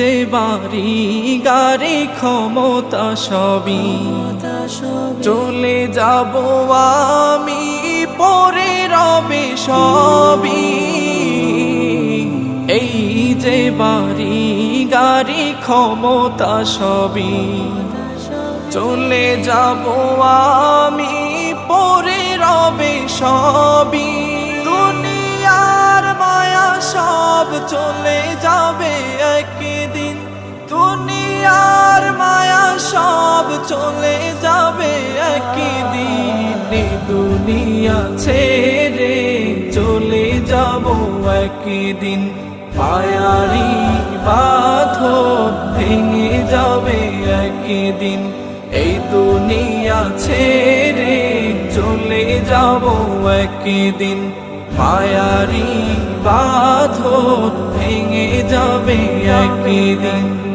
যে বাড়ি, গাড়ি, ক্ষমতা সবই। চলে যাব আমি, পরে রবে সবই। এই যে বাড়ি, গাড়ি, ক্ষমতা সবই। চলে যাব আমি, পরে রবে সবই। দুনিয়ার মায়া সব চলে যাবে চলে যাবে একদিন দুনিয়া ছেড়ে চলে যাব একদিন। পায়ারি বাঁধন ভেঙে যাবে একদিন। এই দুনিয়া ছেড়ে চলে যাব একদিন। মায়ারি বাঁধন ভেঙে যাবে একদিন।